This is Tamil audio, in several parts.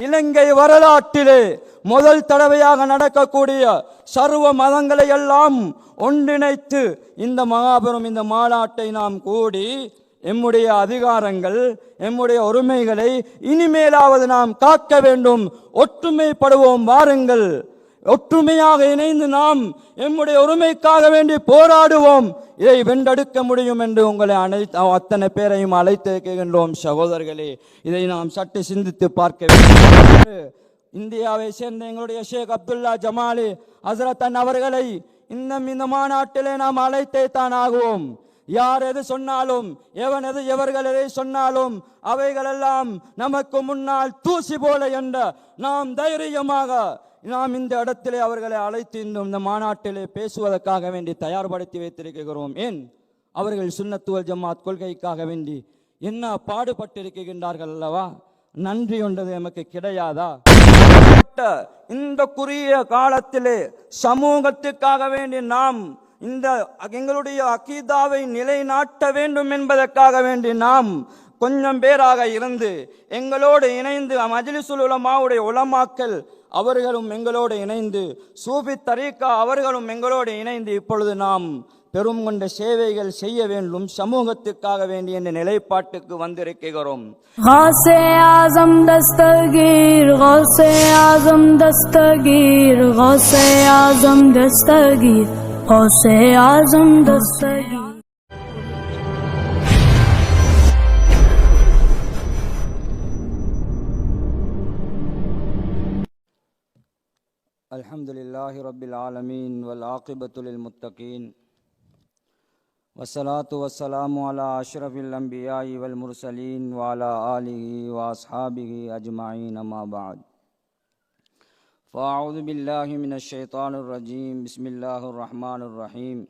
இலங்கை வரலாற்றிலே முதல் தடவையாக நடக்கக்கூடிய சர்வ மதங்களை எல்லாம் ஒன்றிணைத்து இந்த மகாபெரும் இந்த மாநாட்டை நாம் கூடி எம்முடைய அதிகாரங்கள் எம்முடைய உரிமைகளை இனிமேலாவது நாம் காக்க வேண்டும். ஒற்றுமைப்படுவோம். வாருங்கள். ஒற்றுமையாக இணைந்து நாம் எம்முடைய உரிமைக்காக வேண்டி போராடுவோம். இதை வென்றெடுக்க முடியும் என்று உங்களை அனைத்து அத்தனை பேரையும் அழைத்திருக்கின்றோம் சகோதரர்களே. இதை நாம் சற்று சிந்தித்து பார்க்க வேண்டும். இந்தியாவை சேர்ந்த எங்களுடைய ஷேக் அப்துல்லா ஜமாலி ஹசரத்தன் அவர்களை இன்னும் இந்த மாநாட்டிலே நாம் அழைத்தே தான் ஆகுவோம். யார் எது சொன்னாலும் எவன் எது எவர்கள் எதை சொன்னாலும் அவைகளெல்லாம் நமக்கு முன்னால் தூசி போல என்ற நாம் தைரியமாக நாம் இந்த இடத்திலே அவர்களை அழைத்து இன்னும் இந்த மாநாட்டிலே பேசுவதற்காக வேண்டி தயார்படுத்தி வைத்திருக்கிறோம். ஏன்? அவர்கள் சுண்ணத்துவல் ஜமாத் கொள்கைக்காக வேண்டி என்ன பாடுபட்டிருக்கின்றார்கள் அல்லவா? நன்றி ஒன்றது நமக்கு கிடையாதா? இந்த குறுகிய காலத்திலே சமூகத்துக்காக வேண்டி நாம் இந்த எங்களுடைய அகீதாவை நிலைநாட்ட வேண்டும் என்பதற்காக வேண்டி நாம் கொஞ்சம் பேராக இருந்து எங்களோடு இணைந்து மஜிலிசுல் உலமாவுடைய உலமாக்கல் அவர்களும் எங்களோடு இணைந்து சூஃபி தரீக்கா அவர்களும் எங்களோடு இணைந்து இப்பொழுது நாம் பெரும் கொண்ட சேவைகள் செய்ய வேண்டும் சமூகத்துக்காக வேண்டிய என்ற நிலைப்பாட்டுக்கு வந்திருக்கிறோம் غوث اعظم دستگیر غوث اعظم دستگیر غوث اعظم دستگیر غوث اعظم دستگیر الحمد للہ رب العالمین ولاقبۃ المطقین وسلاۃ والسلام علی اشرف الانبیاء والمرسلین وعلی آلہ واصحابہ اجمعین اما بعد فاعوذ باللہ من الشیطان الرجیم بسم اللہ الرحمن الرحیم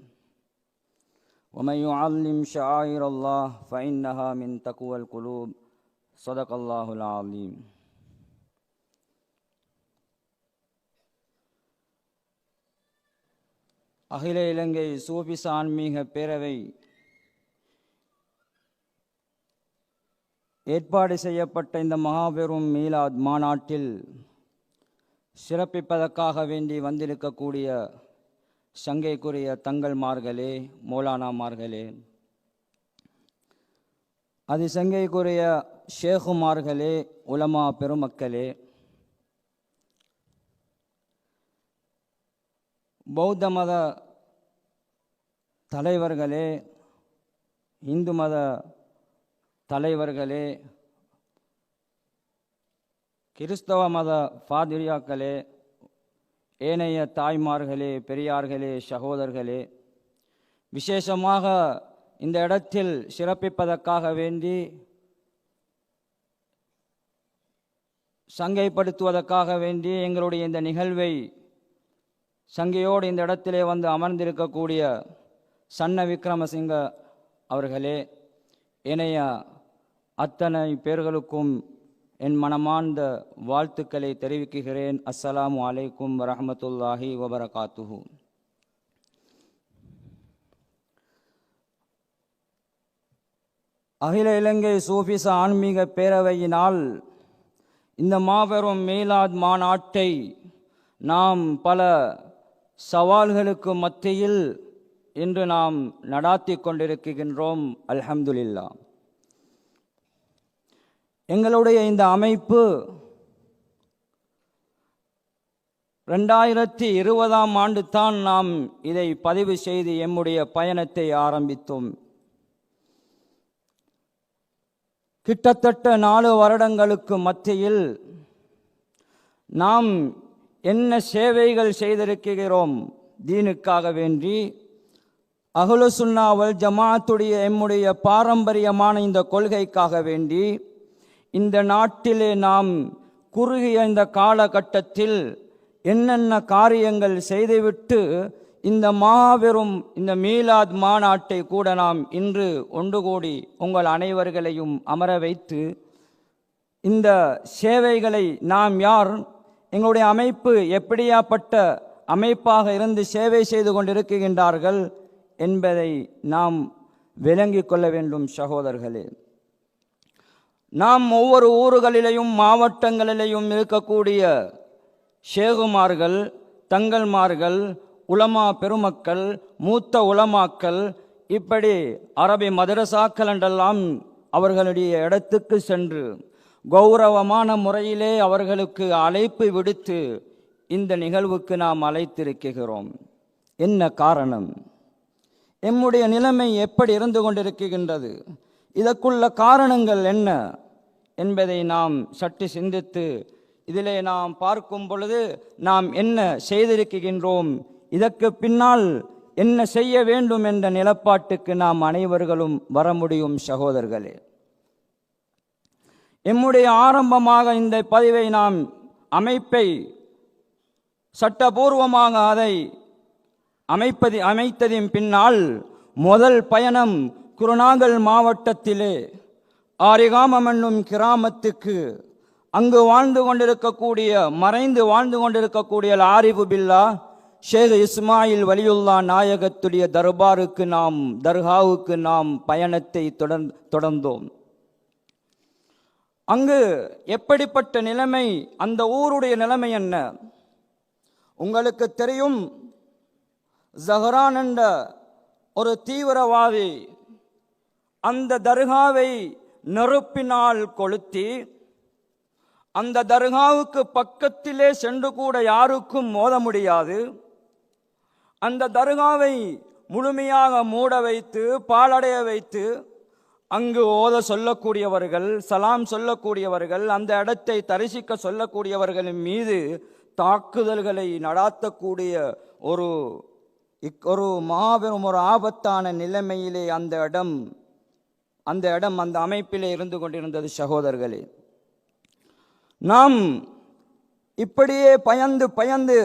ومن يعلم شعائر اللہ فإنها من تقوى القلوب صدق اللہ العظیم அகில இலங்கை சூபிச ஆன்மீக பேரவை ஏற்பாடு செய்யப்பட்ட இந்த மகாபெரும் மீலாத் மாநாட்டில் சிறப்பிப்பதற்காக வேண்டி வந்திருக்கக்கூடிய சங்கைக்குரிய தங்கள்மார்களே மௌலானாமார்களே அது சங்கைக்குரிய ஷேகுமார்களே உலமா பெருமக்களே பௌத்த மத தலைவர்களே இந்து மத தலைவர்களே கிறிஸ்தவ மத பாதிரியாக்களே ஏனைய தாய்மார்களே பெரியார்களே சகோதரர்களே விசேஷமாக இந்த இடத்தில் சிறப்பிப்பதற்காக வேண்டி சங்கைப்படுத்துவதற்காக வேண்டி எங்களுடைய இந்த நிகழ்வை சங்கையோடு இந்த இடத்திலே வந்து அமர்ந்திருக்கக்கூடிய சன்ன விக்ரமசிங்க அவர்களே இணைய அத்தனை பேர்களுக்கும் என் மனமார்ந்த வாழ்த்துக்களை தெரிவிக்குகிறேன். அஸ்ஸலாமு அலைக்கும் வரமத்துல்லாஹி வபரகாத்துஹு. அகில இலங்கை சூஃபிச ஆன்மீக பேரவையினால் இந்த மாபெரும் மீலாத் மாநாட்டை நாம் பல சவால்களுக்கு மத்தியில் இன்று நாம் நடாத்தி கொண்டிருக்கின்றோம் அல்ஹம்துலில்லா. எங்களுடைய இந்த அமைப்பு ரெண்டாயிரத்தி இருபதாம் ஆண்டு தான் நாம் இதை பதிவு செய்து எம்முடைய பயணத்தை ஆரம்பித்தோம். கிட்டத்தட்ட நாலு வருடங்களுக்கு மத்தியில் நாம் என்ன சேவைகள் செய்திருக்கிறோம்? தீனுக்காக வேண்டி அகுலு சுன்னாவல் ஜமாத்துடைய எம்முடைய பாரம்பரியமான இந்த கொள்கைக்காக வேண்டி இந்த நாட்டிலே நாம் குறுகிய இந்த காலகட்டத்தில் என்னென்ன காரியங்கள் செய்துவிட்டு இந்த மாபெரும் இந்த மீலாத் மாநாட்டை கூட நாம் இன்று ஒன்று கூடி உங்கள் அனைவர்களையும் அமர வைத்து இந்த சேவைகளை நாம் யார் எங்களுடைய அமைப்பு எப்படியாப்பட்ட அமைப்பாக இருந்து சேவை செய்து கொண்டிருக்கின்றார்கள் என்பதை நாம் விளங்கிக் கொள்ள வேண்டும் சகோதரர்களே. நாம் ஒவ்வொரு ஊர்களிலேயும் மாவட்டங்களிலேயும் இருக்கக்கூடிய ஷேகுமார்கள் தங்கல்மார்கள் உலமா பெருமக்கள் மூத்த உலமாக்கள் இப்படி அரபி மதரசாக்கள் என்றெல்லாம் அவர்களுடைய இடத்துக்கு சென்று கௌரவமான முறையிலே அவர்களுக்கு அழைப்பு விடுத்து இந்த நிகழ்வுக்கு நாம் அழைத்திருக்கிறோம். என்ன காரணம்? எம்முடைய நிலைமை எப்படி இருந்து கொண்டிருக்கின்றது? இதற்குள்ள காரணங்கள் என்ன என்பதை நாம் சற்று சிந்தித்து இதிலே நாம் பார்க்கும் பொழுது நாம் என்ன செய்திருக்கின்றோம்? இதற்கு பின்னால் என்ன செய்ய வேண்டும் என்ற நிலப்பாட்டுக்கு நாம் அனைவர்களும் வர முடியும் சகோதரர்களே. எம்முடைய ஆரம்பமாக இந்த பதிவை நாம் அமைப்பை சட்டபூர்வமாக அதை அமைப்பது அமைத்ததின் பின்னால் முதல் பயணம் குருநாகல் மாவட்டத்திலே ஆரிகாமம் என்னும் கிராமத்துக்கு அங்கு வாழ்ந்து கொண்டிருக்கக்கூடிய மறைந்து வாழ்ந்து கொண்டிருக்கக்கூடிய ஆரிபு பில்லா ஷேக் இஸ்மாயில் வலியுல்லா நாயகத்துடைய தர்பாருக்கு நாம் தர்காவுக்கு நாம் பயணத்தை தொடர்ந்தோம். அங்கு எப்படிப்பட்ட நிலைமை அந்த ஊருடைய நிலைமை என்ன? உங்களுக்கு தெரியும் ஜஹரான் என்ற ஒரு தீவிரவாதி அந்த தர்காவை நெருப்பினால் கொளுத்தி அந்த தர்காவுக்கு பக்கத்திலே சென்று கூட யாருக்கும் மோத முடியாது. அந்த தர்காவை முழுமையாக மூட வைத்து பாலடைய வைத்து அங்கு ஓத சொல்லக்கூடியவர்கள் சலாம் சொல்லக்கூடியவர்கள் அந்த இடத்தை தரிசிக்க சொல்லக்கூடியவர்களின் மீது தாக்குதல்களை நடாத்தக்கூடிய ஒரு இக்- ஒரு மாபெரும் ஒரு ஆபத்தான நிலைமையிலே அந்த இடம் அந்த இடம் அந்த அமைப்பிலே இருந்து கொண்டிருந்தது சகோதரர்களே. நாம் இப்படியே பயந்து பயந்து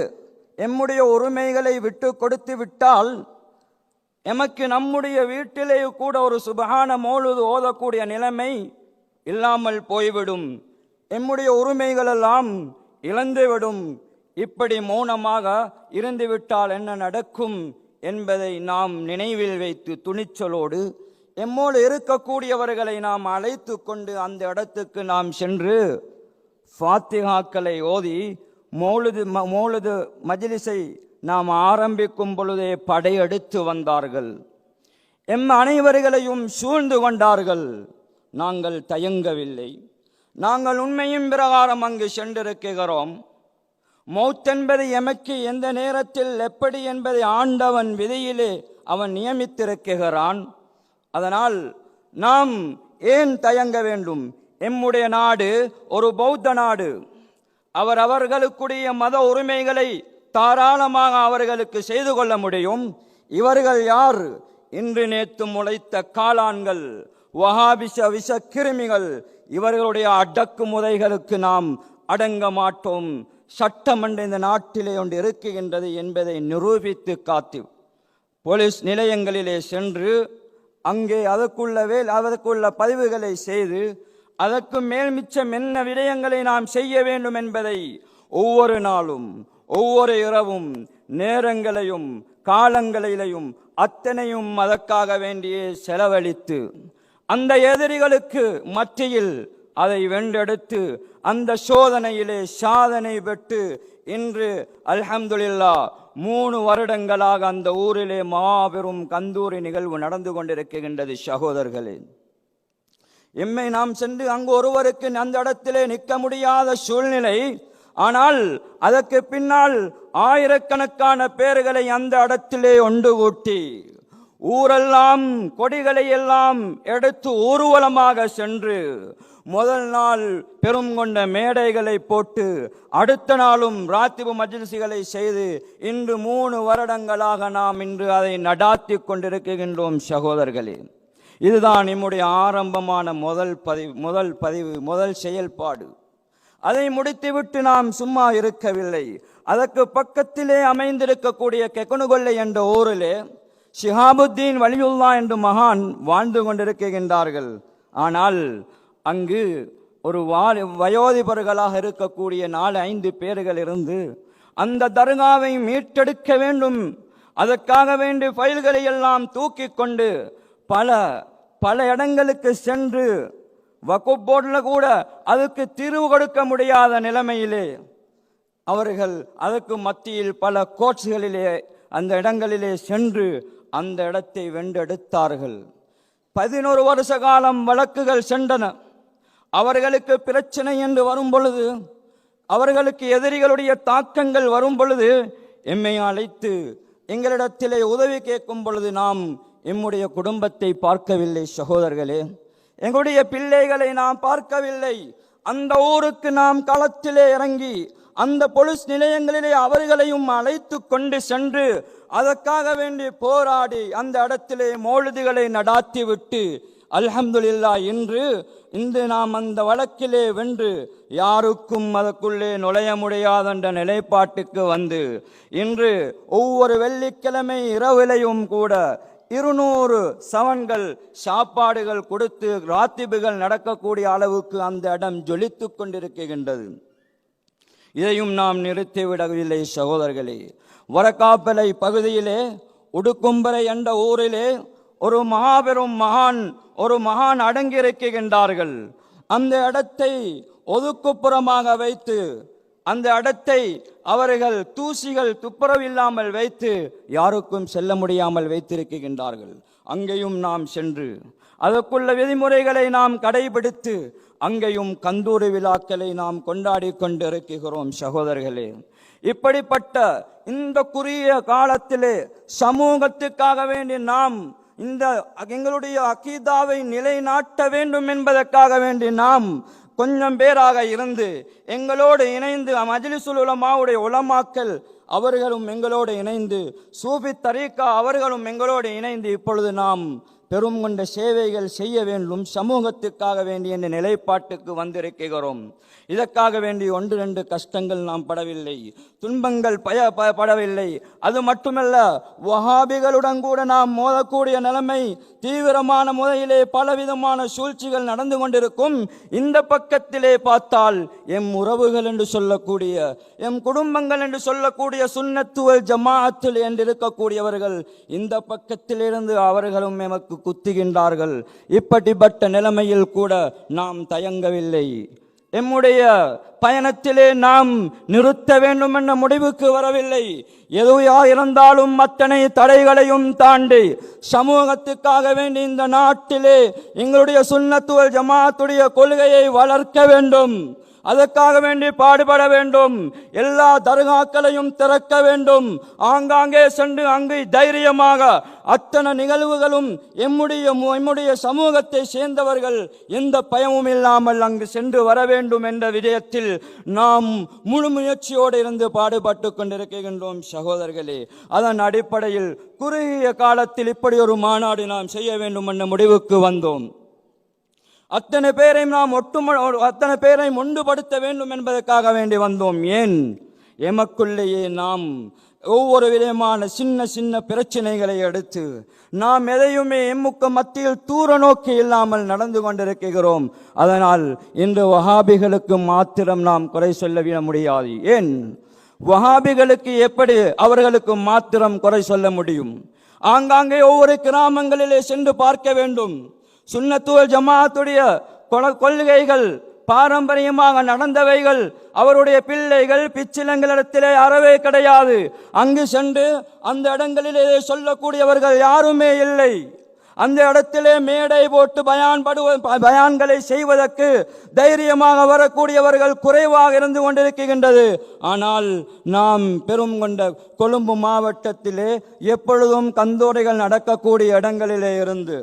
எம்முடைய உரிமைகளை விட்டு கொடுத்து விட்டால் எமக்கு நம்முடைய வீட்டிலே கூட ஒரு சுபகான மோழுது ஓதக்கூடிய நிலைமை இல்லாமல் போய்விடும். எம்முடைய உரிமைகளெல்லாம் இழந்துவிடும். இப்படி மௌனமாக இருந்துவிட்டால் என்ன நடக்கும் என்பதை நாம் நினைவில் வைத்து துணிச்சலோடு எம்மோடு இருக்கக்கூடியவர்களை நாம் அழைத்து கொண்டு அந்த இடத்துக்கு நாம் சென்று ஃபாத்திகாக்களை ஓதி மௌலுது ம- மௌலுது மஜிலிசை நாம் ஆரம்பிக்கும் பொழுதே படையெடுத்து வந்தார்கள். எம் அனைவர்களையும் சூழ்ந்து கொண்டார்கள். நாங்கள் தயங்கவில்லை. நாங்கள் உண்மையும் பிரகாரம் அங்கு சென்றிருக்கிறோம். மௌத்தென்பது எமக்கு எந்த நேரத்தில் எப்படி என்பதை ஆண்டவன் விதியிலே அவன் நியமித்திருக்கிறான். அதனால் நாம் ஏன் தயங்க வேண்டும்? எம்முடைய நாடு ஒரு பௌத்த நாடு. அவர் அவர்களுக்குரிய மத உரிமைகளை தாராளமாக அவர்களுக்கு செய்து கொள்ள முடியும். இவர்கள் யார்? இன்று நேற்று முளைத்த காளான்கள் வஹாபிச விஷ கிருமிகள் இவர்களுடைய அடக்குமுறைகளுக்கு நாம் அடங்க மாட்டோம். சட்டமன்ற இந்த நாட்டிலே ஒன்று இருக்குகின்றது என்பதை நிரூபித்து காத்து போலீஸ் நிலையங்களிலே சென்று அங்கே அதற்குள்ள வேல் அதற்குள்ள பதிவுகளை செய்து அதற்கு மேல் மிச்சம் என்ன விடயங்களை நாம் செய்ய வேண்டும் என்பதை ஒவ்வொரு நாளும் ஒவ்வொரு இரவும் நேரங்களையும் காலங்களிலையும் அத்தனையும் அதற்காக வேண்டியே செலவழித்து அந்த எதிரிகளுக்கு மத்தியில் அதை வென்றெடுத்து அந்த சோதனையிலே சாதனை பெற்று இன்று அல்ஹம்துலில்லா மூணு வருடங்களாக அந்த ஊரிலே மாபெரும் கந்தூரி நிகழ்வு நடந்து கொண்டிருக்கின்றது சகோதரர்களே. எம்மை நாம் சென்று அங்கு ஒருவருக்கு அந்த இடத்திலே நிற்க முடியாத சூழ்நிலை ஆனால் அதற்கு பின்னால் ஆயிரக்கணக்கான பேர்களை அந்த இடத்திலே ஒன்று கூட்டி ஊரெல்லாம் கொடிகளை எல்லாம் எடுத்து ஊர்வலமாக சென்று முதல் நாள் பெரும் கொண்ட மேடைகளை போட்டு அடுத்த நாளும் ராத்திபு மஜ்லிசுகளை செய்து இன்று மூணு வருடங்களாக நாம் இன்று அதை நடாத்தி கொண்டிருக்கின்றோம் சகோதரர்களே. இதுதான் நம்முடைய ஆரம்பமான முதல் பதிவு முதல் பதிவு முதல் செயல்பாடு. அதை முடித்துவிட்டு நாம் சும்மா இருக்கவில்லை. அதற்கு பக்கத்திலே அமைந்திருக்கக்கூடிய கெக்கனுகொல்லை என்ற ஊரிலே ஷிஹாபுத்தீன் வலியுல்லா என்று மகான் வாழ்ந்து கொண்டிருக்கின்றார்கள். ஆனால் அங்கு ஒரு வயோதிபர்களாக இருக்கக்கூடிய நாலு ஐந்து பேர்கள் இருந்து அந்த தர்காவை மீட்டெடுக்க வேண்டும். அதற்காக வேண்டிய ஃபைல்களை எல்லாம் தூக்கி கொண்டு பல பல இடங்களுக்கு சென்று வகுப் போர்டில் கூட அதுக்கு தீர்வு கொடுக்க முடியாத நிலைமையிலே அவர்கள் அதற்கு மத்தியில் பல கோட்ஸ்களிலே அந்த இடங்களிலே சென்று அந்த இடத்தை வென்றெடுத்தார்கள். பதினோரு வருஷ காலம் வழக்குகள் சென்றன. அவர்களுக்கு பிரச்சனை என்று வரும் பொழுது அவர்களுக்கு எதிரிகளுடைய தாக்கங்கள் வரும் பொழுது எம்மை அழைத்து எங்களிடத்திலே உதவி கேட்கும் பொழுது நாம் எம்முடைய குடும்பத்தை பார்க்கவில்லை சகோதரர்களே. எங்களுடைய பிள்ளைகளை நாம் பார்க்கவில்லை. அந்த ஊருக்கு நாம் களத்திலே இறங்கி அந்த பொலிஸ் நிலையங்களிலே அவர்களையும் அழைத்து கொண்டு சென்று அதற்காக வேண்டி போராடி அந்த இடத்திலே மோழுதுகளை நடாத்தி விட்டு அல்ஹம்துலில்லா இன்று இன்று நாம் அந்த வழக்கிலே வென்று யாருக்கும் அதற்குள்ளே நுழைய முடியாத என்ற நிலைப்பாட்டுக்கு வந்து இன்று ஒவ்வொரு வெள்ளிக்கிழமை இரவிலையும் கூட இருநூறு சவன்கள் சாப்பாடுகள் கொடுத்து ராத்திபுகள் நடக்கக்கூடிய அளவுக்கு அந்த இடம் ஜொலித்து கொண்டிருக்கின்றது. இதையும் நாம் நிறுத்திவிடவில்லை சகோதரர்களே. வரக்காப்பலை பகுதியிலே உடுக்கும்பரை என்ற ஊரிலே ஒரு மாபெரும் மகான் ஒரு மகான் அடங்கியிருக்கின்றார்கள். அந்த இடத்தை ஒதுக்குப்புறமாக வைத்து அந்த இடத்தை அவர்கள் தூசிகள் துப்புரவில்லாமல் வைத்து யாருக்கும் செல்ல முடியாமல் வைத்திருக்கின்றார்கள். அங்கேயும் நாம் சென்று அதற்குள்ள விதிமுறைகளை நாம் கடைபிடித்து அங்கேயும் கந்தூரி விழாக்களை நாம் கொண்டாடி கொண்டிருக்கிறோம் சகோதரர்களே. இப்படிப்பட்ட இந்த குறுகிய காலத்திலே சமூகத்துக்காக வேண்டி நாம் இந்த எங்களுடைய அகீதாவை நிலைநாட்ட வேண்டும் என்பதற்காக வேண்டி நாம் கொஞ்சம் பேராக இருந்து எங்களோடு இணைந்து மஜ்லிசுல் உலமாவுடைய உலமாக்கல் அவர்களும் எங்களோடு இணைந்து சூஃபி தரீக்கா அவர்களும் எங்களோடு இணைந்து இப்பொழுது நாம் பெரும் கொண்ட சேவைகள் செய்ய வேண்டும் சமூகத்துக்காக வேண்டிய என்ற நிலைப்பாட்டுக்கு வந்திருக்கிறோம். இதற்காக வேண்டி ஒன்று ரெண்டு கஷ்டங்கள் நாம் படவில்லை. துன்பங்கள் பய படவில்லை. அது மட்டுமல்ல வஹாபிகளுடன் கூட நாம் மோதக்கூடிய நிலைமை தீவிரமான முறையிலே பலவிதமான சூழ்ச்சிகள் நடந்து கொண்டிருக்கும். இந்த பக்கத்திலே பார்த்தால் எம் உறவுகள் என்று சொல்லக்கூடிய எம் குடும்பங்கள் என்று சொல்லக்கூடிய சுன்னத்துவல் ஜமாஅத்தில் என்று இருக்கக்கூடியவர்கள் இந்த பக்கத்திலிருந்து அவர்களும் எமக்கு குத்துகின்றார்கள். இப்படிப்பட்ட நிலைமையில் கூட நாம் தயங்கவில்லை. எம்முடைய பயணத்திலே நாம் நிறுத்த வேண்டும் என்ற முடிவுக்கு வரவில்லை. எதுவா இருந்தாலும் அத்தனை தடைகளையும் தாண்டி சமூகத்துக்காக வேண்டி இந்த நாட்டிலே எங்களுடைய சுன்னத்துவல் ஜமாத்துடைய கொள்கையை வளர்க்க வேண்டும். அதற்காக வேண்டி பாடுபட வேண்டும். எல்லா தர்காக்களையும் திறக்க வேண்டும். ஆங்காங்கே சென்று அங்கு தைரியமாக அத்தனை நிகழ்வுகளும் எம்முடைய எம்முடைய சமூகத்தை சேர்ந்தவர்கள் எந்த பயமும் இல்லாமல் அங்கு சென்று வர வேண்டும் என்ற விடயத்தில் நாம் முழு முயற்சியோடு இருந்து பாடுபட்டு கொண்டிருக்கின்றோம் சகோதரர்களே. அதன் அடிப்படையில் குறுகிய காலத்தில் இப்படி ஒரு மாநாடு நாம் செய்ய வேண்டும் என்ற முடிவுக்கு வந்தோம். அத்தனை பேரையும் நாம் ஒட்டும அத்தனை பேரையும் ஒன்றுபடுத்த வேண்டும் என்பதற்காக வேண்டி வந்தோம். ஏன்? எமக்குள்ளேயே நாம் ஒவ்வொரு விதமான சின்ன சின்ன பிரச்சனைகளை எடுத்து நாம் எதையுமே எம்முக்கு மத்தியில் தூர நோக்கி இல்லாமல் நடந்து கொண்டிருக்கிறோம். அதனால் இன்று வஹாபிகளுக்கு மாத்திரம் நாம் குறை சொல்ல முடியாது. ஏன்? வஹாபிகளுக்கு எப்படி அவர்களுக்கு மாத்திரம் குறை சொல்ல முடியும்? ஆங்காங்கே ஒவ்வொரு கிராமங்களிலே சென்று பார்க்க வேண்டும். சுண்ணத்துவல் ஜமாத்துடைய கொள்கைகள் பாரம்பரியமாக நடந்தவைகள் அவருடைய பிள்ளைகள் பிச்சிலங்களிடத்திலே அறவே கிடையாது. அங்கு சென்று அந்த இடங்களிலே சொல்லக்கூடியவர்கள் யாருமே இல்லை. அந்த இடத்திலே மேடை போட்டு பயன்படுவ பயான்களை செய்வதற்கு தைரியமாக வரக்கூடியவர்கள் குறைவாக இருந்து கொண்டிருக்கின்றது. ஆனால் நாம் பெரும் கொண்ட கொழும்பு மாவட்டத்திலே எப்பொழுதும் கந்தோரைகள் நடக்கக்கூடிய இடங்களிலே இருந்து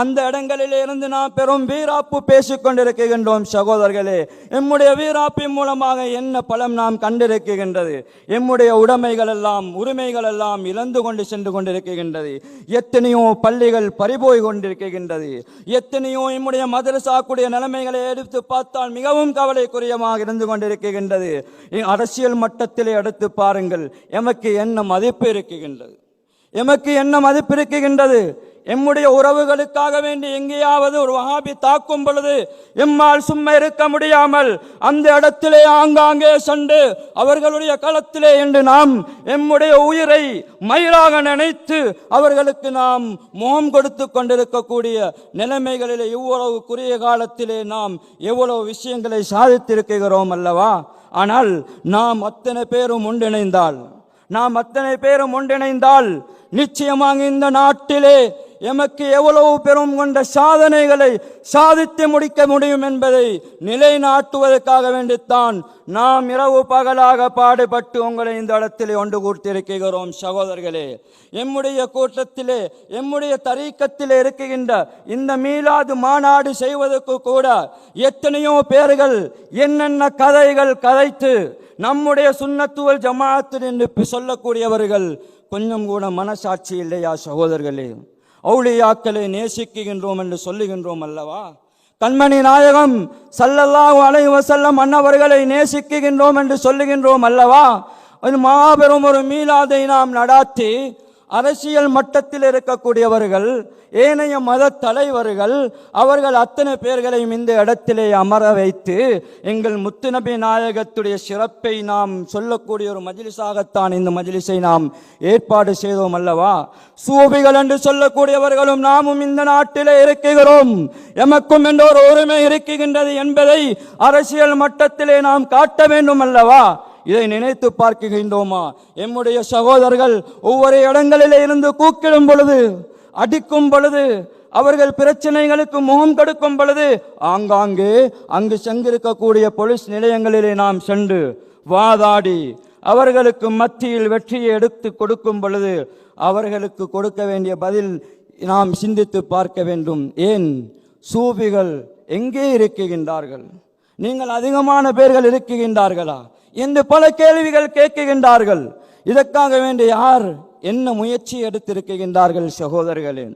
அந்த இடங்களிலே இருந்து நாம் பெரும் வீராப்பு பேசிக் கொண்டிருக்கின்றோம் சகோதரர்களே. எம்முடைய வீராப்பின் மூலமாக என்ன பலம் நாம் கண்டிருக்கின்றது? எம்முடைய உடைமைகள் எல்லாம் உரிமைகள் எல்லாம் இழந்து கொண்டு சென்று கொண்டிருக்கின்றது. எத்தனையோ பள்ளிகள் பறிபோய் கொண்டிருக்கின்றது. எத்தனையோ எம்முடைய மதரசாக்குடைய நிலைமைகளை எடுத்து பார்த்தால் மிகவும் கவலைக்குரியமாக இருந்து கொண்டிருக்கின்றது. அரசியல் மட்டத்திலே எடுத்து பாருங்கள் எமக்கு என்ன மதிப்பு இருக்கின்றது? எமக்கு என்ன மதிப்பு இருக்குகின்றது எம்முடைய உறவுகளுக்காக வேண்டி எங்கேயாவது ஒரு வகாபி தாக்கும் பொழுது எம்மால் சும்மா இருக்க முடியாமல் அந்த இடத்திலே ஆங்காங்கே சென்று அவர்களுடைய களத்திலே என்று நாம் எம்முடைய உயிரை மயிலாக நினைத்து அவர்களுக்கு நாம் முகம் கொடுத்து கொண்டிருக்கக்கூடிய நிலைமைகளிலே இவ்வளவு குறுகிய காலத்திலே நாம் எவ்வளவு விஷயங்களை சாதித்திருக்கிறோம் அல்லவா? ஆனால் நாம் அத்தனை பேரும் ஒன்றிணைந்தால் நாம் அத்தனை பேரும் ஒன்றிணைந்தால் நிச்சயமாக இந்த நாட்டிலே எமக்கு எவ்வளவு பெரும் கொண்ட சாதனைகளை சாதித்து முடிக்க முடியும் என்பதை நிலைநாட்டுவதற்காக வேண்டித்தான் நாம் இரவு பகலாக பாடுபட்டு உங்களை இந்த இடத்திலே ஒன்று கூட்டியிருக்கிறோம் சகோதரர்களே. எம்முடைய கூட்டத்திலே எம்முடைய தரீக்கத்திலே இருக்குகின்ற இந்த மீளாது மாநாடு செய்வதற்கு கூட எத்தனையோ பேர்கள் என்னென்ன கதைகள் கதைத்து நம்முடைய சுண்ணத்துவல் ஜமாத்து என்று சொல்லக்கூடியவர்கள் கொஞ்சம் கூட மனசாட்சி இல்லையா சகோதரர்களே? அவுளியாக்களை நேசிக்குகின்றோம் என்று சொல்லுகின்றோம் அல்லவா? கண்மணி நாயகம் சல்லல்லாஹு அலைஹி வஸல்லம் அன்னவர்களை நேசிக்குகின்றோம் என்று சொல்லுகின்றோம் அல்லவா? மாபெரும் ஒரு மீளாதை நாம் நடாத்தி அரசியல் மட்டத்தில் இருக்கக்கூடியவர்கள் ஏனைய மத தலைவர்கள் அவர்கள் அத்தனை பேர்களையும் இந்த இடத்திலே அமர வைத்து எங்கள் முத்துநபி நாயகத்துடைய சிறப்பை நாம் சொல்லக்கூடிய ஒரு மஜிலிசாகத்தான் இந்த மஜிலிசை நாம் ஏற்பாடு செய்தோம் அல்லவா? சூபிகள் என்று சொல்லக்கூடியவர்களும் நாமும் இந்த நாட்டிலே இருக்கிறோம். எமக்கும் என்ற ஒரு உரிமை இருக்குகின்றது என்பதை அரசியல் மட்டத்திலே நாம் காட்ட வேண்டும் அல்லவா? இதை நினைத்து பார்க்கின்றோமா எம்முடைய சகோதரர்கள் ஒவ்வொரு இடங்களிலே இருந்து கூக்கிடும் பொழுது அடிக்கும் பொழுது அவர்கள் பிரச்சனைகளுக்கு முகம் கொடுக்கும் பொழுது ஆங்காங்கே அங்கு சென்றிருக்கக்கூடிய போலீஸ் நிலையங்களிலே நாம் சென்று வாதாடி அவர்களுக்கு மத்தியில் வெற்றியை எடுத்து கொடுக்கும் பொழுது அவர்களுக்கு கொடுக்க வேண்டிய பதில் நாம் சிந்தித்து பார்க்க வேண்டும். ஏன்? சூபிகள் எங்கே இருக்குகின்றார்கள் நீங்கள் அதிகமான பேர்கள் இருக்குகின்றார்களா என்று பல கேள்விகள் கேட்குகின்றார்கள். இதற்காக வேண்டி யார் என்ன முயற்சி எடுத்திருக்கின்றார்கள் சகோதரர்களே?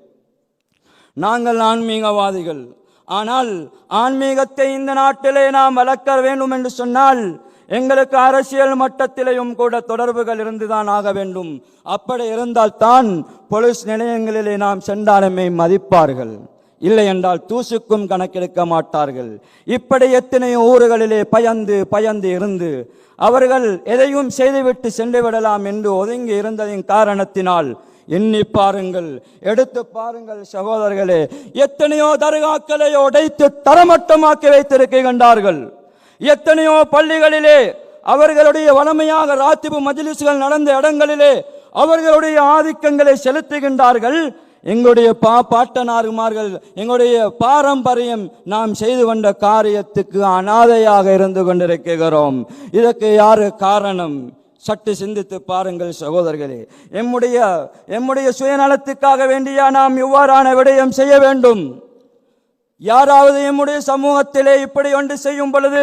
நாங்கள் ஆன்மீகவாதிகள். ஆனால் ஆன்மீகத்தை இந்த நாட்டிலே நாம் வளர்க்க வேண்டும் என்று சொன்னால் எங்களுக்கு அரசியல் மட்டத்திலேயும் கூட தொடர்புகள் இருந்துதான் ஆக வேண்டும். அப்படி இருந்தால் தான் போலீஸ் நிலையங்களிலே நாம் சென்றாலுமே மதிப்பார்கள். இல்லை என்றால் தூசுக்கும் கணக்கெடுக்க மாட்டார்கள். இப்படி எத்தனையோ ஊர்களிலே பயந்து பயந்து இருந்து அவர்கள் எதையும் செய்துவிட்டு சென்று விடலாம் என்று ஒதுங்கி இருந்ததின் காரணத்தினால் எண்ணி பாருங்கள் எடுத்து பாருங்கள் சகோதரர்களே எத்தனையோ தர்காக்களை உடைத்து தரமட்டமாக்கி வைத்திருக்கின்றார்கள். எத்தனையோ பள்ளிகளிலே அவர்களுடைய வளமையாக ராத்திபு மஜிலிசுகள் நடந்த இடங்களிலே அவர்களுடைய ஆதிக்கங்களை செலுத்துகின்றார்கள். எங்களுடைய பா பாட்டனாருமார்கள் எங்களுடைய பாரம்பரியம் நாம் செய்து கொண்ட காரியத்துக்கு அனாதையாக இருந்து கொண்டிருக்கிறோம். இதற்கு யாரு காரணம்? சற்று சிந்தித்து பாருங்கள் சகோதரர்களே. எம்முடைய எம்முடைய சுயநலத்துக்காக வேண்டியா நாம் இவ்வாறான விடயம் செய்ய வேண்டும்? யாராவது எம்முடைய சமூகத்திலே இப்படி ஒன்று செய்யும் பொழுது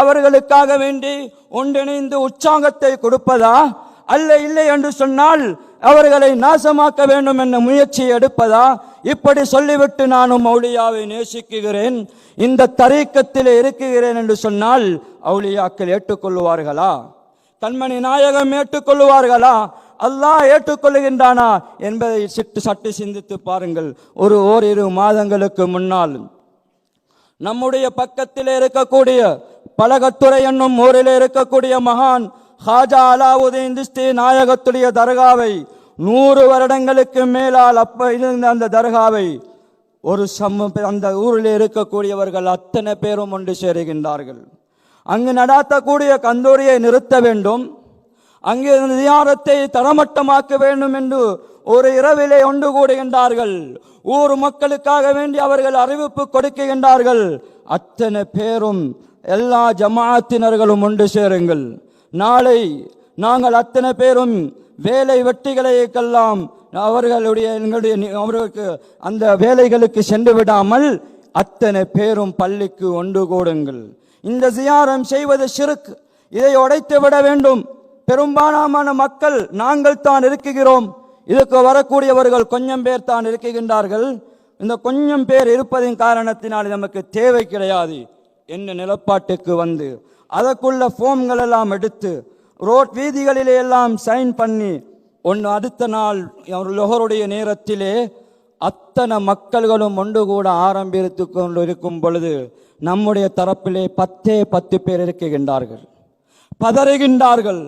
அவர்களுக்காக வேண்டி ஒன்றிணைந்து உற்சாகத்தை கொடுப்பதா? அல்ல இல்லை என்று சொன்னால் அவர்களை நாசமாக்க வேண்டும் என்ற முயற்சி எடுப்பதா? இப்படி சொல்லிவிட்டு நானும் அவுளியாவை நேசிக்குகிறேன். இந்த தரீக்கத்தில் இருக்குகிறேன் என்று சொன்னால் அவுளியாக்கள் ஏற்றுக்கொள்வார்களா கண்மணி நாயகம் ஏற்றுக்கொள்வார்களா அல்லாஹ் ஏற்றுக்கொள்கின்றானா என்பதை சிட்டு சட்டு சிந்தித்து பாருங்கள். ஒரு ஓரிரு மாதங்களுக்கு முன்னால் நம்முடைய பக்கத்தில் இருக்கக்கூடிய பலகத்துறை என்னும் ஊரில் இருக்கக்கூடிய மகான் ஹாஜா அலாவுதீன் திஸ்தி நாயகத்துடைய தர்காவை நூறு வருடங்களுக்கு மேலால் அப்ப இருந்த அந்த தர்காவை ஒரு சம அந்த ஊரில் இருக்கக்கூடியவர்கள் அத்தனை பேரும் ஒன்று சேருகின்றார்கள். அங்கு நடாத்தக்கூடிய கந்தூரியை நிறுத்த வேண்டும். அங்கே தியாரத்தை தரமட்டமாக்க வேண்டும் என்று ஒரு இரவிலே ஒன்று கூடுகின்றார்கள் ஊர் மக்களுக்காக வேண்டி அவர்கள் அறிவிப்பு கொடுக்குகின்றார்கள் அத்தனை பேரும் எல்லா ஜமாத்தினர்களும் ஒன்று சேருங்கள். நாளை நாங்கள் அத்தனை பேரும் வேலை வெட்டிகளைக்கெல்லாம் அவர்களுடைய எங்களுடைய அவர்களுக்கு அந்த வேலைகளுக்கு சென்று விடாமல் அத்தனை பேரும் பள்ளிக்கு ஒன்று கூடுங்கள். இந்த சியாரம் செய்வது சிறுக்கு இதை உடைத்து விட வேண்டும். பெரும்பாலான மக்கள் நாங்கள் தான் இருக்குகிறோம் இதுக்கு வரக்கூடியவர்கள் கொஞ்சம் பேர் தான் இருக்குகின்றார்கள் இந்த கொஞ்சம் பேர் இருப்பதின் காரணத்தினால் நமக்கு தேவை கிடையாது. என்ன நிலப்பாட்டுக்கு வந்து அதற்குள்ள ஃபோம்கள் எல்லாம் எடுத்து ரோட் வீதிகளிலே எல்லாம் சைன் பண்ணி ஒன்று அடுத்த நாள் ஒரு லொஹருடைய நேரத்திலே அத்தனை மக்கள்களும் ஒன்று கூட ஆரம்பித்து கொண்டு இருக்கும் பொழுது நம்முடைய தரப்பிலே பத்தே பத்து பேர் இருக்கின்றார்கள். பதறுகின்றார்கள்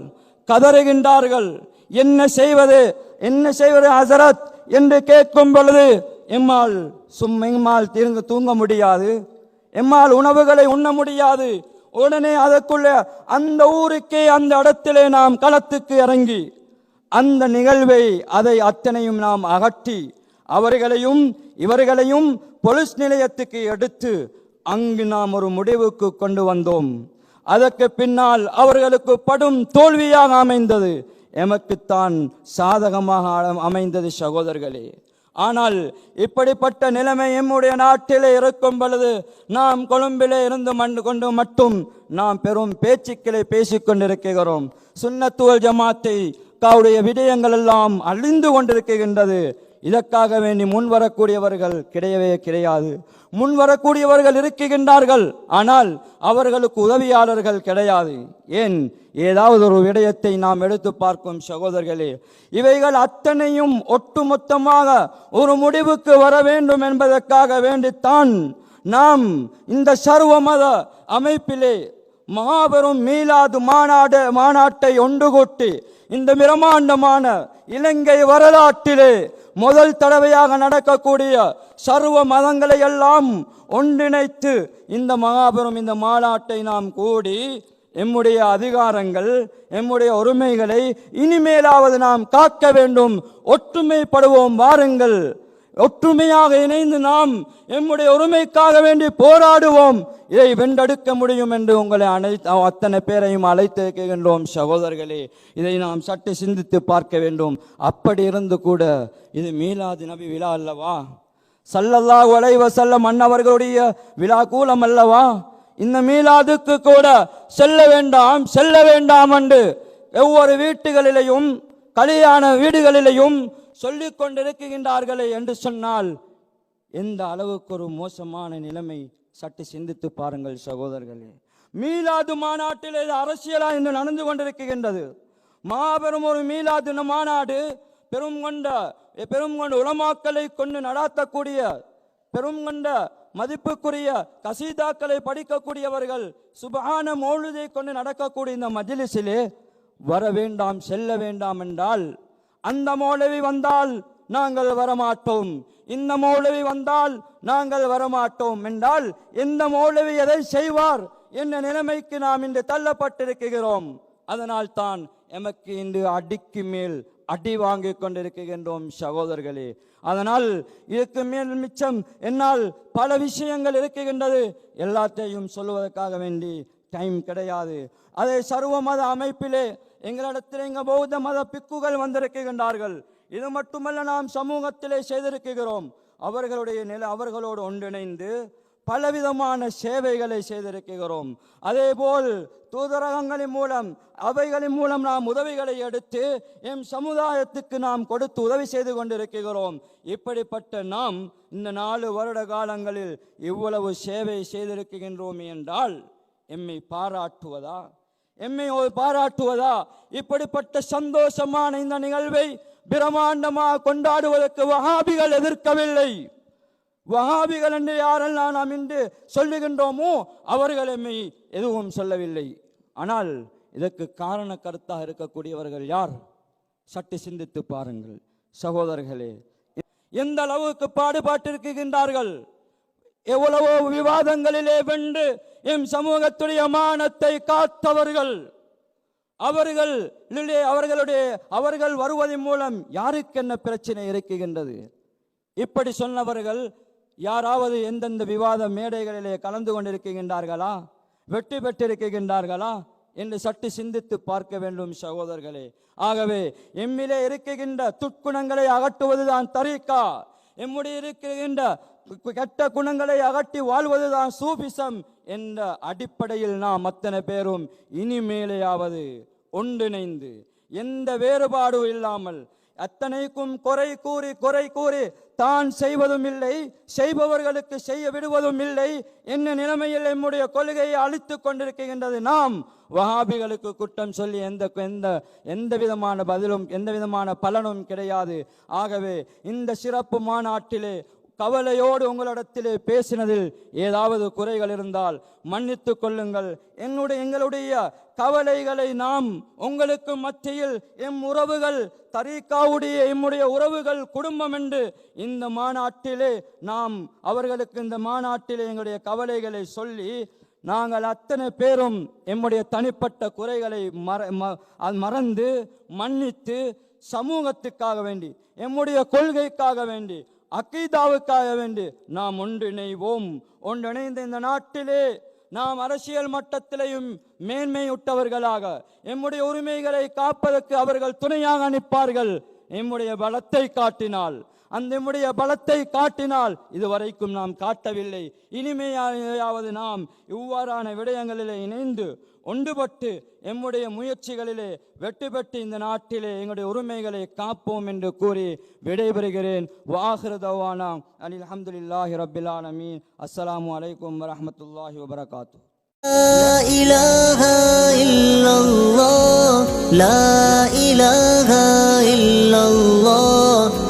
கதறுகின்றார்கள். என்ன செய்வது என்ன செய்வது ஹசரத் என்று கேட்கும் பொழுது எம்மால் சும்மா எம்மால் தீர்ந்து தூங்க முடியாது. எம்மால் உணவுகளை உண்ண முடியாது. உடனே அதற்குள்ள அந்த ஊருக்கே அந்த இடத்திலே நாம் களத்துக்கு இறங்கி அந்த நிகழ்வை அதை அத்தனையும் நாம் அகற்றி அவர்களையும் இவர்களையும் பொலிஸ் நிலையத்துக்கு எடுத்து அங்கு நாம் ஒரு முடிவுக்கு கொண்டு வந்தோம். அதற்கு பின்னால் அவர்களுக்கு படும் தோல்வியாக அமைந்தது. எமக்குத்தான் சாதகமாக அமைந்தது சகோதரர்களே. ஆனால் இப்படிப்பட்ட நிலைமை எம்முடைய நாட்டிலே இருக்கும் பொழுது நாம் கொழும்பிலே இருந்து மண் கொண்டு மட்டும் நாம் பெரும் பேச்சுக்களை பேசிக் கொண்டிருக்கிறோம். சுண்ணத்துவல் ஜமாத்தை காவுடைய விடயங்கள் எல்லாம் அழிந்து கொண்டிருக்கின்றது. இதற்காக வேண்டி முன்வரக்கூடியவர்கள் கிடையவே கிடையாது. முன்வரக்கூடியவர்கள் இருக்குகின்றார்கள் இருக்கின்றார்கள். ஆனால் அவர்களுக்கு உதவியாளர்கள் கிடையாது. ஏன்? ஏதாவது ஒரு விடயத்தை நாம் எடுத்து பார்க்கும் சகோதரர்களே இவைகள் அத்தனையும் ஒட்டுமொத்தமாக ஒரு முடிவுக்கு வர வேண்டும் என்பதற்காக வேண்டித்தான் நாம் இந்த சர்வ மத அமைப்பிலே மாபெரும் மீளாது மாநாடு மாநாட்டை ஒன்று கூட்டி இந்த பிரமாண்டமான இலங்கை வரலாற்றிலே முதல் தடவையாக நடக்கக்கூடிய சர்வ மதங்களை எல்லாம் ஒன்றிணைத்து இந்த மகாபெரும் இந்த மாநாட்டை நாம் கூடி எம்முடைய அதிகாரங்கள் எம்முடைய உரிமைகளை இனிமேலாவது நாம் காக்க வேண்டும். ஒற்றுமைப்படுவோம் வாருங்கள். ஒற்றுமையாக இணைந்து நாம் எம்முடைய உரிமைக்காக வேண்டி போராடுவோம். இதை வென்றெடுக்க முடியும் என்று உங்களை அனைத்து அத்தனை பேரையும் அழைத்திருக்கின்றோம் சகோதரர்களே. இதை நாம் சற்று சிந்தித்து பார்க்க வேண்டும். அப்படி இருந்து கூட இது மீலாது நபி விழா அல்லவா? சல்லல்லா உழைவ செல்ல மன்னவர்களுடைய விழா கூலம் அல்லவா? இந்த மீலாதுக்கு கூட செல்ல வேண்டாம் செல்ல வேண்டாம் என்று ஒவ்வொரு வீட்டுகளிலையும் கல்யாண வீடுகளிலையும் சொல்லிக் கொண்டிருக்கின்றார்களே என்று சொன்னால் எந்த அளவுக்கு ஒரு மோசமான நிலைமை சற்று சிந்தித்து பாருங்கள் சகோதரர்களே. மீலாது மாநாட்டில் இது அரசியலா நடந்து கொண்டிருக்கின்றது. மாபெரும் ஒரு மீலாது மாநாடு பெரும் கொண்ட பெரும் கொண்ட உலமாக்களை கொண்டு நடாத்தக்கூடிய பெரும் கொண்ட மதிப்புக்குரிய கசீதாக்களை படிக்கக்கூடியவர்கள் சுபகான மௌழுதை கொண்டு நடக்கக்கூடிய இந்த மஜிலிசிலே வர வேண்டாம் செல்ல வேண்டாம் என்றால் அந்த மௌலவி வந்தால் நாங்கள் வரமாட்டோம். இந்த மௌலவி வந்தால் நாங்கள் வரமாட்டோம் என்றால் இந்த மௌலவி எதை செய்வார் என்ற நிலைமைக்கு நாம் இன்று தள்ளப்பட்டிருக்கிறோம். அதனால் தான் எமக்கு இன்று அடிக்கு மேல் அடி வாங்கி கொண்டிருக்கின்றோம் சகோதரர்களே. அதனால் இதுக்கு மேல் மிச்சம் என்னால் பல விஷயங்கள் இருக்கின்றது. எல்லாத்தையும் சொல்லுவதற்காக வேண்டி டைம் கிடையாது. அதே சர்வமத அமைப்பிலே எங்களிடத்தில் எங்க பௌத்த மத பிக்குகள் வந்திருக்கின்றார்கள். இது மட்டுமல்ல நாம் சமூகத்திலே செய்திருக்கிறோம். அவர்களுடைய நிலை அவர்களோடு ஒன்றிணைந்து பலவிதமான சேவைகளை செய்திருக்கிறோம். அதே போல் தூதரகங்களின் மூலம் அவைகளின் மூலம் நாம் உதவிகளை எடுத்து எம் சமுதாயத்துக்கு நாம் கொடுத்து உதவி செய்து கொண்டிருக்கிறோம். இப்படிப்பட்ட நாம் இந்த நாலு வருட காலங்களில் இவ்வளவு சேவை செய்திருக்கின்றோம் என்றால் எம்மை பாராட்டுவதா? எம்மை ஒரு பாராட்டுவதா? இப்படிப்பட்ட சந்தோஷமான இந்த நிகழ்வை பிரமாண்டமாக கொண்டாடுவதற்கு வகாபிகள் எதிர்க்கவில்லை. வகாபிகள் என்று யாரெல்லாம் நாம் இன்று சொல்லுகின்றோமோ அவர்கள் எம்மை எதுவும் சொல்லவில்லை. ஆனால் இதற்கு காரண கருத்தாக இருக்கக்கூடியவர்கள் யார்? சற்று சிந்தித்து பாருங்கள். சகோதரர்களே எந்த அளவுக்கு பாடுபாட்டிருக்கின்றார்கள்? எவ்வளவோ விவாதங்களிலே வென்று எம் சமூகத்துடைய மானத்தை காத்தவர்கள் அவர்கள் அவர்களுடைய அவர்கள் வருவதன் மூலம் யாருக்கு என்ன பிரச்சனை இருக்குகின்றது? இப்படி சொன்னவர்கள் யாராவது எந்தெந்த விவாத மேடைகளிலே கலந்து கொண்டிருக்கின்றார்களா? வெற்றி பெற்றிருக்கின்றார்களா? என்று சற்று சிந்தித்து பார்க்க வேண்டும் சகோதரர்களே. ஆகவே எம்மிலே இருக்குகின்ற துட்குணங்களை அகற்றுவதுதான் தரீக்கா. எம்முடைய இருக்கின்ற கெட்ட குணங்களை அகற்றி வாழ்வதுதான் சூபிசம் என்ற அடிப்படையில் நாம் அத்தனை பேரும் இனிமேலேயாவது ஒன்றிணைந்து எந்த வேறுபாடும் இல்லாமல் அத்தனைக்கும் குறை கூறி குறை கூறி தான் செய்வதும் இல்லை செய்பவர்களுக்கு செய்ய விடுவதும் இல்லை என்ன நிலைமையில் நம்முடைய கொள்கையை அழித்துக் கொண்டிருக்கின்றது நாம்? வஹாபிகளுக்கு குற்றம் சொல்லி எந்த எந்த எந்த விதமான பதிலும் எந்த விதமான பலனும் கிடையாது. ஆகவே இந்த சிறப்பு மாநாட்டிலே கவலையோடு உங்களிடத்திலே பேசினதில் ஏதாவது குறைகள் இருந்தால் மன்னித்துக் கொள்ளுங்கள். என்னுடைய எங்களுடைய கவலைகளை நாம் உங்களுக்கு மத்தியில் எம் உறவுகள் தரீக்காவுடைய எம்முடைய உறவுகள் குடும்பம் என்று இந்த மாநாட்டிலே நாம் அவர்களுக்கு இந்த மாநாட்டிலே எங்களுடைய கவலைகளை சொல்லி நாங்கள் அத்தனை பேரும் எம்முடைய தனிப்பட்ட குறைகளை மற ம- அது மறந்து மன்னித்து சமூகத்துக்காக வேண்டி எம்முடைய கொள்கைக்காக வேண்டி அக்கீதாவுக்காக வேண்டி நாம் ஒன்றிணைவோம். ஒன்றிணைந்த இந்த நாட்டிலே நாம் அரசியல் மட்டத்திலேயும் மேன்மையுட்டவர்களாக எம்முடைய உரிமைகளை காப்பதற்கு அவர்கள் துணையாக நிற்பார்கள். எம்முடைய பலத்தை காட்டினால் அந்த எம்முடைய பலத்தை காட்டினால் இதுவரைக்கும் நாம் காட்டவில்லை இனிமையாவது நாம் இவ்வாறான விடயங்களிலே இணைந்து ஒன்றுபட்டு எம்முடைய முயற்சிகளிலே வெற்றி பெற்று இந்த நாட்டிலே எங்களுடைய உரிமைகளை காப்போம் என்று கூறி விடைபெறுகிறேன் வாஹிர தவானா அனில் அஹமதுல்லாஹி ரபில் ஆலமீன் அஸ்ஸலாமு அலைக்கும் வரஹ்மத்துல்லாஹி வபரகாத்து لا إله إلا الله لا إله إلا الله